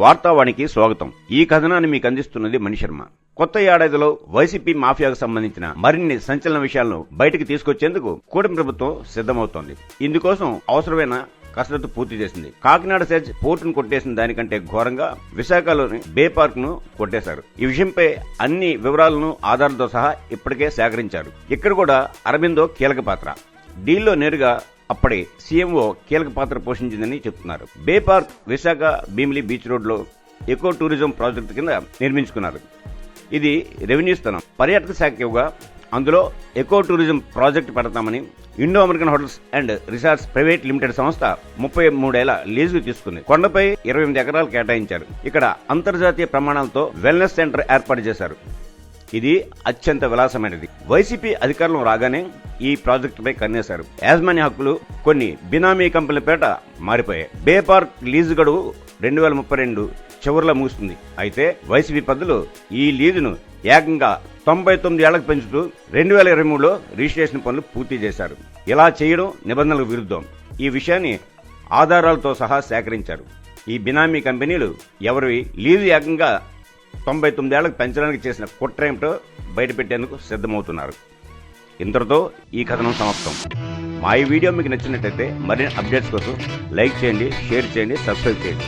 వార్తావాణికి స్వాగతం. ఈ కథనాన్ని మీకు అందిస్తున్నది మణిశర్మ కొత్త ఏడాదిలో వైసీపీ మాఫియాకు సంబంధించిన మరిన్ని సంచలన విషయాలను బయటకు తీసుకొచ్చేందుకు కూటమి ప్రభుత్వం సిద్దమవుతోంది ఇందుకోసం అవసరమైన కసరత్తు పూర్తి చేసింది. కాకినాడ సెజ్ పోర్టును కొట్టేసిన దానికంటే ఘోరంగా విశాఖలోని బే పార్క్ను కొట్టేశారు. ఈ విషయంపై అన్ని వివరాలను ఆధారాలతో సహా ఇప్పటికే సేకరించారు. ఇక్కడ కూడా అరబిందో కీలక పాత్ర. డీల్లో నేరుగా అప్పటి సీఎంఓ కీలక పాత్ర పోషించిందని చెప్తున్నారు. Bay park Visakha Bheemili beach రోడ్లో ఎకో టూరిజం ప్రాజెక్టు కింద నిర్మించుకున్నారు. ఇది రెవెన్యూ స్థలం. పర్యాటక శాఖ ఇవ్వగా అందులో ఎకో టూరిజం ప్రాజెక్టు పెడతామని Indo American hotels and resorts private limited సంస్థ ముప్పై మూడేళ్ళ లీజుకు తీసుకుంది. కొండపై ఇరవై ఎనిమిది ఎకరాలు కేటాయించారు. ఇక్కడ అంతర్జాతీయ ప్రమాణాలతో వెల్నెస్ సెంటర్ ఏర్పాటు చేశారు. ఇది అత్యంత విలాసమైనది. వైసీపీ అధికారంలో రాగానే ఈ ప్రాజెక్టుపై కన్నేశారు. యాజమాన్య హక్కులు కొన్ని బినామీ కంపెనీల పేట మారిపోయాయి. బే పార్క్ లీజు గడువు రెండు వేల ముప్పై రెండు చివరిలో ముగుస్తుంది. అయితే వైసీపీ పద్ధతులు ఈ లీజును ఏకంగా తొంభై తొమ్మిది ఏళ్ళకు పెంచుతూ రెండు వేల ఇరవై మూడులో రిజిస్ట్రేషన్ పనులు పూర్తి చేశారు. ఇలా చేయడం నిబంధనలకు విరుద్ధం. ఈ విషయాన్ని ఆధారాలతో సహా సేకరించారు. ఈ బినామీ కంపెనీలు ఎవరివి? లీజు ఏకంగా తొంభై తొమ్మిదేళ్ళకు పెంచడానికి చేసిన కుట్ర ఏమిటో బయటపెట్టేందుకు సిద్ధమవుతున్నారు. ఇంతటితో ఈ కథనం సమాప్తం. మా ఈ వీడియో మీకు నచ్చినట్లయితే మరిన్ని అప్డేట్స్ కోసం లైక్ చేయండి షేర్ చేయండి సబ్స్క్రైబ్ చేయండి.